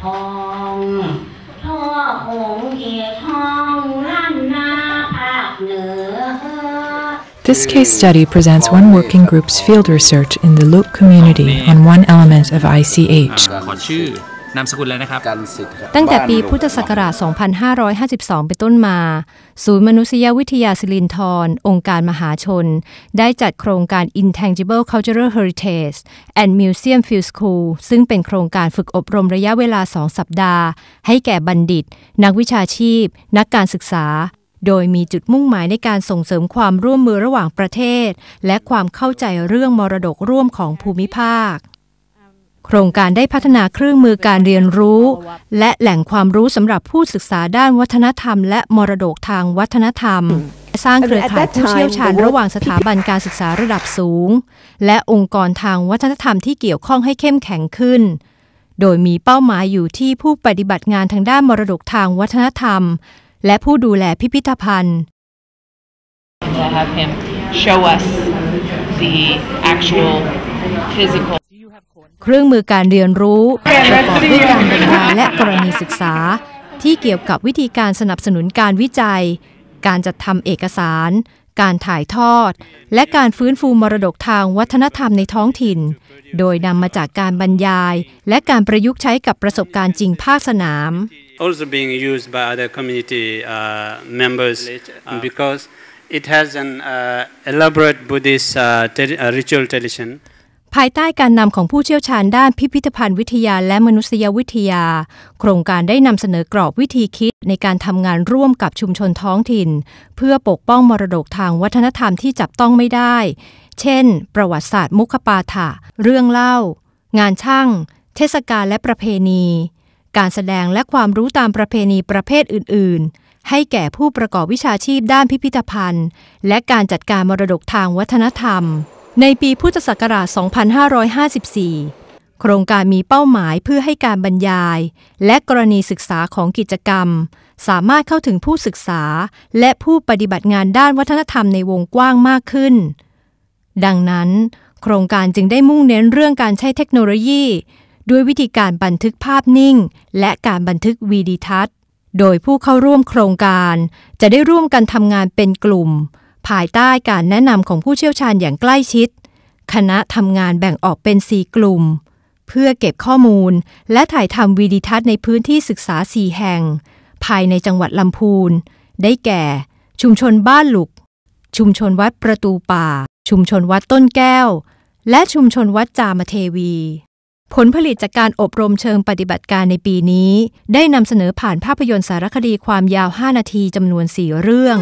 ท่อหงเอียท้องลั่นนาภาคเหนือ This case study presents one working group's field research in the Loop community on one element of ICH. ขอชื่อนามสกุลเลยนะครับ กันสิทธิ์ครับตั้งแต่ปีบ้านพุทธศักราช 2552 เป็นต้นมา ศูนย์มนุษยวิทยาสิรินธรองค์การมหาชน ได้จัดโครงการ Intangible Cultural Heritage and Museum Field School ซึ่งเป็นโครงการฝึกอบรมระยะเวลา 2 สัปดาห์ ให้แก่บัณฑิต นักวิชาชีพ นักการศึกษาโดยมีจุดมุ่งหมายในการส่งเสริมความร่วมมือระหว่างประเทศ และความเข้าใจเรื่องมรดกร่วมของภูมิภาคโครงการได้พัฒนาเครื่องมือการเรียนรู้ และแหล่งความรู้สำหรับผู้ศึกษาด้านวัฒนธรรม และมรดกทางวัฒนธรรม สร้างเครือข่ายผู้เชี่ยวชาญระหว่างสถาบันการศึกษาระดับสูง และองค์กรทางวัฒนธรรมที่เกี่ยวข้องให้เข้มแข็งขึ้น โดยมีเป้าหมายอยู่ที่ผู้ปฏิบัติงานทางด้านมรดกทางวัฒนธรรม และผู้ดูแลพิพิธภัณฑ์ show us the actual physical เครื่องมือการเรียนรู้ประกอบด้วยการบรรยายและกรณีศึกษา ที่เกี่ยวกับวิธีการสนับสนุนการวิจัย การจัดทำเอกสาร การถ่ายทอด และการฟื้นฟูมรดกทางวัฒนธรรมในท้องถิ่น โดยนำมาจากการบรรยาย และการประยุกต์ใช้กับประสบการณ์จริงภาคสนาม also being used by other community uh, members because it has an uh, elaborate Buddhist uh, tra- uh, ritual tradition. ภายใต้การนำของผู้เชี่ยวชาญด้านพิพิธภัณฑ์วิทยาและมนุษยวิทยา โครงการได้นำเสนอกรอบวิธีคิดในการทำงานร่วมกับชุมชนท้องถิ่น เพื่อปกป้องมรดกทางวัฒนธรรมที่จับต้องไม่ได้ เช่น ประวัติศาสตร์มุขปาฐะเรื่องเล่า งานช่าง เทศกาลและประเพณี การแสดงและความรู้ตามประเพณีประเภทอื่น ๆให้แก่ผู้ประกอบวิชาชีพด้านพิพิธภัณฑ์ และการจัดการมรดกทางวัฒนธรรม ในปีพุทธศักราช 2554 โครงการมีเป้าหมายเพื่อให้การบรรยาย และกรณีศึกษาของกิจกรรม สามารถเข้าถึงผู้ศึกษา และผู้ปฏิบัติงานด้านวัฒนธรรมในวงกว้างมากขึ้น ดังนั้น โครงการจึงได้มุ่งเน้นเรื่องการใช้เทคโนโลยี ด้วยวิธีการบันทึกภาพนิ่ง และการบันทึกวีดิทัศน์ โดยผู้เข้าร่วมโครงการ จะได้ร่วมกันทำงานเป็นกลุ่ม ภายใต้การแนะนำของผู้เชี่ยวชาญอย่างใกล้ชิด คณะทำงานแบ่งออกเป็น 4 กลุ่ม เพื่อเก็บข้อมูล และถ่ายทำวีดิทัศน์ในพื้นที่ศึกษา 4 แห่ง ภายในจังหวัดลำพูน ได้แก่ ชุมชนบ้านหลุก ชุมชนวัดประตูป่า ชุมชนวัดต้นแก้ว และชุมชนวัดจามเทวี ผลผลิตจากการอบรมเชิงปฏิบัติการในปีนี้ ได้นำเสนอผ่านภาพยนตร์สารคดีความยาว 5 นาทีจำนวน 4 เรื่อง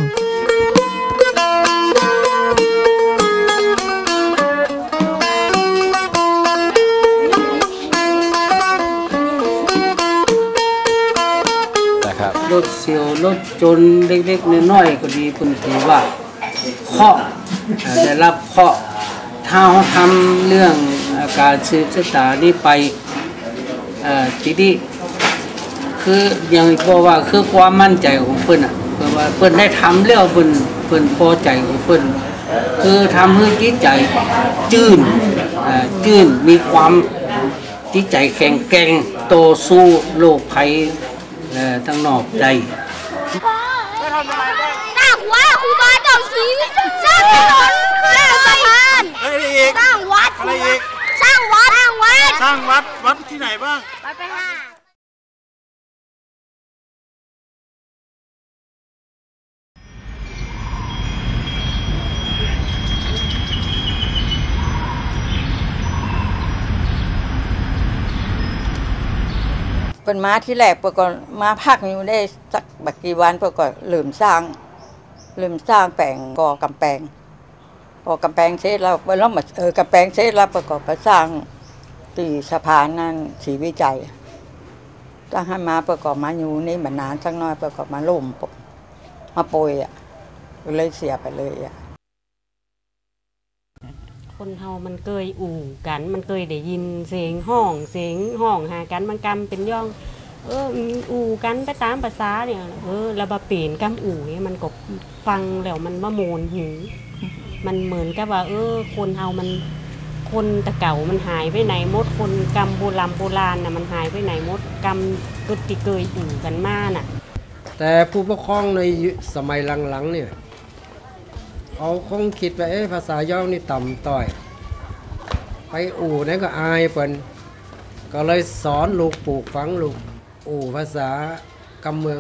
ถเสียวรถจนเล็กๆน้อยๆก็ดีคุณถือว่าเคาะได้รับเคาะถ้าเขาทำเรื่องเอ่อการสืบชะตานี้ไปทีนี้คืออย่างที่บอกว่าคือความมั่นใจของเพิ่นอะเพิ่นว่าเพิ่นได้ทำแล้วเพิ่นเพิ่นพอใจของเพิ่นคือทำให้จิตใจจื่นจื่นมีความจิตใจแข็งแกร่งโตสู้โลกภัย เอ่อทั้งนอกได้สร้างวัดครูบาเจ้าศรีสร้างถนนสร้างสะพานสร้างวัดอะไรอีกสร้างวัดสร้างวัดสร้างวัดวัดที่ไหนบ้างวัดไปห้า เปินมาที่แรกปินก็มาพักอยู่ได้สักบักกี่วันปินก็เริ่มสร้างเริ่มสร้างแปลงก่อกำแพงพอกำแพงเสร็จแล้วเปินแล้วมาเออกำแพงเสร็จแล้วปินก็ไปสร้างตีสะพานนั่นสีวิจัยสร้งให้มาปินก็มาอยู่นี่มานานสักน้อยปินก็มาล่มมาโปรยอะเลยเสียไปเลยอะ คนเฮามันเคยอู่กัน มันเคยได้ยินเสียงห้องเสียงห้องหากันมันกำเป็นย่อง เอออู่กันไปตามภาษาเนี่ยเออแล้วบาเปลี่ยนกำอู่เนี่ยมันก็ฟังแล้วมันว่าโมนหูมันเหมือนกับว่า เออ คนเฮามันคนตะเก่ามันหายไปไหนหมดคนกำโบราณโบราณน่ะมันหายไปไหนหมดกำก็ติเกยอู่กันมาน่ะ แต่ผู้ปกครองในสมัยหลังๆเนี่ย เขาคงคิดว่าเอ๊ะภาษาย่องนี่ต่ำต้อย ไปอู่นั่นก็อายเปินก็เลยสอนลูกปลูกฝังลูกอู่ภาษากำเมือง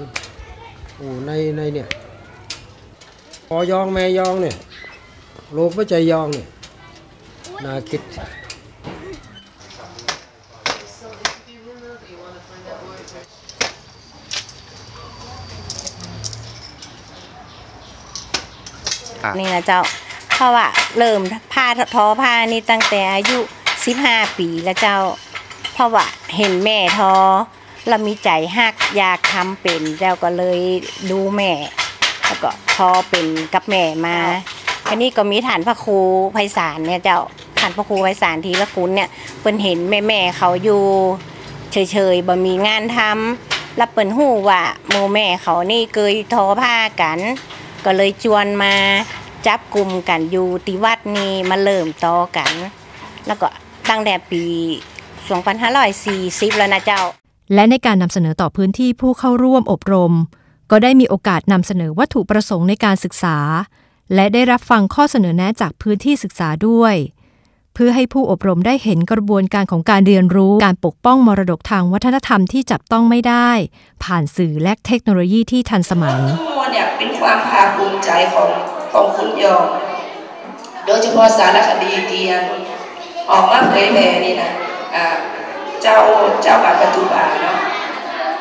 อู่ในในเนี่ยพอยองแม่ยองเนี่ยลูกไม่ใจยองเนี่ยน่าคิด นี่นะเจ้า เพราะว่าเริ่มผ้าทอผ้านี่ตั้งแต่อายุ15ปีแล้วเจ้า เพราะว่าเห็นแม่ทอแล้วมีใจฮักอยากทำเป็นเจ้าก็เลยดูแม่ แล้วก็ทอเป็นกับแม่มาอันนี้ก็มีฐานพระครูไพศาลเนี่ยเจ้าฐานพระครูไพศาลทีละคุณเนี่ยเปิ้นเห็นแม่แม่ๆเขาอยู่เฉยๆบ่มีงานทำแล้วเปิ้นหู้ว่าโมแม่เขานี่เคยทอผ้ากัน ก็เลยชวนมาจับกลุ่มกันอยู่ที่วัดนี้มาเริ่มต่อกัน แล้วก็ตั้งแต่ปี2540 แล้วนะเจ้า และในการนำเสนอต่อพื้นที่ผู้เข้าร่วมอบรม ก็ได้มีโอกาสนำเสนอวัตถุประสงค์ในการศึกษา และได้รับฟังข้อเสนอแนะจากพื้นที่ศึกษาด้วย เพื่อให้ผู้อบรมได้เห็นกระบวนการของการเรียนรู้การปกป้องมรดกทางวัฒนธรรมที่จับต้องไม่ได้ ผ่านสื่อและเทคโนโลยีที่ทันสมัย เนี่ยเป็นความภาคภูมิใจของของคุณยองโดยเฉพาะสารคดีเตียนออกมาเผยแผ่นี่นะเจ้าเจ้าบัตรปัจจุบันเนาะ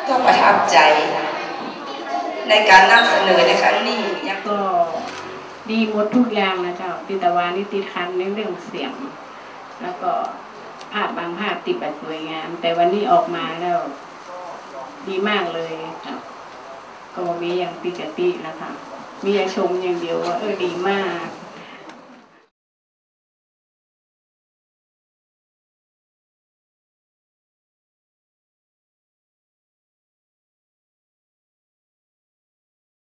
ก็ประทับใจ ในการนำเสนอในครั้งนี้ยังก็ดีหมดทุกอย่างนะเจ้าติตวานี่ติคันในเรื่องเสียง แล้วก็ภาพบางภาพติดแบบสวยงาม แต่วันนี้ออกมาแล้ว ดีมากเลยเจ้า ก็มีอย่างปีกติแล้วค่ะ มีอย่างชมอย่างเดียวว่าเออดีมาก